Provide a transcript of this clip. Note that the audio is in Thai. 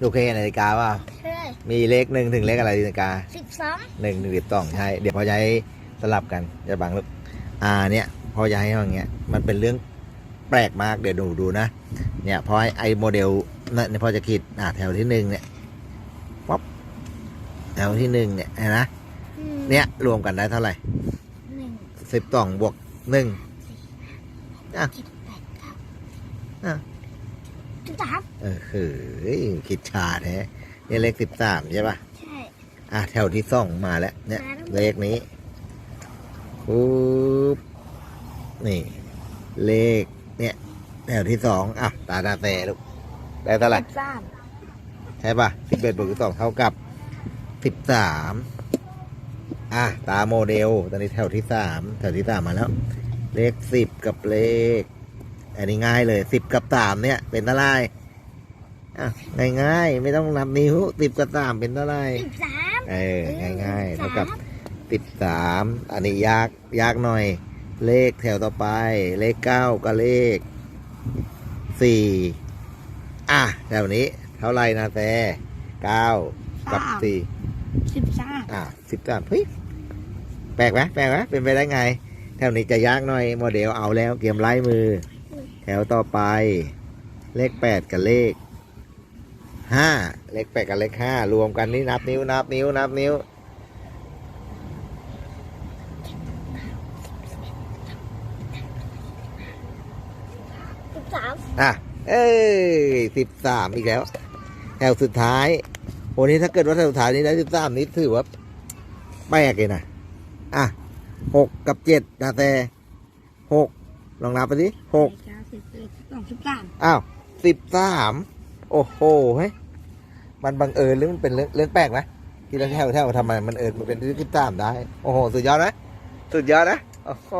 ดูเคนาฬิกาว่าใช่มีเลขหนึ่งถึงเลขอะไรนาฬิกาสิบสองหนึ่งถึงสิบสองใช่ เดี๋ยวพอจะให้สลับกันจะบังลูกอ่าเนี่ย พอจะให้อย่างเงี้ย มันเป็นเรื่องแปลกมากเดี๋ยวดูดูนะ เนี่ยพอไอ้ไอ้โมเดลนั่นเนี่ยพอจะคิดอ่าแถวที่หนึ่งเนี่ยป๊อปแถวที่หนึ่งเนี่ยเห็นนะอืมเนี่ยรวมกันได้เท่าไหร่หนึ่งสิบสองบวกหนึ่งอะ สิบสามเออคือคิดชาแท้เนี่ยเลขสิบสามใช่ปะใช่อะแถวที่สองมาแล้ว เนี่ยมาแล้วเลขนี้ปุ๊บนี่ เลข เนี่ย แถวที่สองอะตาตาแต่ลูกได้เท่าไหร่สิบสามใช่ปะสิบเอ็ดบวกสิบสองเท่ากับสิบสามอะตาโมเดล ตอนนี้แถวที่สามแถวที่สามมาแล้ว เลขสิบกับเลข อันนี้ง่ายเลยสิบกับสามเนี่ย เป็นเท่าไหร่อะง่ายๆ ไม่ต้องนับนิ้วสิบกับสามเป็นเท่าไหร่สิบสามเออง่ายๆเท่ากับสมสิบสามอันนี้ยากยากหน่อย เลขแถวต่อไป เลขเก้ากับเลขสี่อะแถวนี้ เท่าไหร่นะแต่เก้ากับสี่สิบสามอะสิบสามเฮ้ยแปลกไหมแปลกไหมเป็นไปได้ไง แถวนี้จะยากหน่อยโมเดลเอาแล้วเกมไล่มือ แถวต่อไป เลขแปดกับเลขห้าเลขแปดกับเลขห้ารวมกันนี่นับนิ้วนับนิ้วนับนิ้วสิบสามอะ เอ้ยสิบสามอีกแล้ว แถวสุดท้ายโอ้นี้ถ้าเกิดว่าแถวสุดท้ายนี้ได้สิบสามนี้ถือว่าแปลกเลยนะ อะหกกับเจ็ดนะแต่หก ลองนับไปสิหกเก้าสิบเอ็ดสิบสองสิบสามอ้าวสิบสามโอ้โหเฮ้ยมันบังเอิญหรือมันเป็นเรื่องเรื่องแปลกไหมทีละแถวแถวทำไมมันเอิญมันเป็นที่สิบสามได้ โอ้โห สุดยอดนะ สุดยอดนะ โอ้โห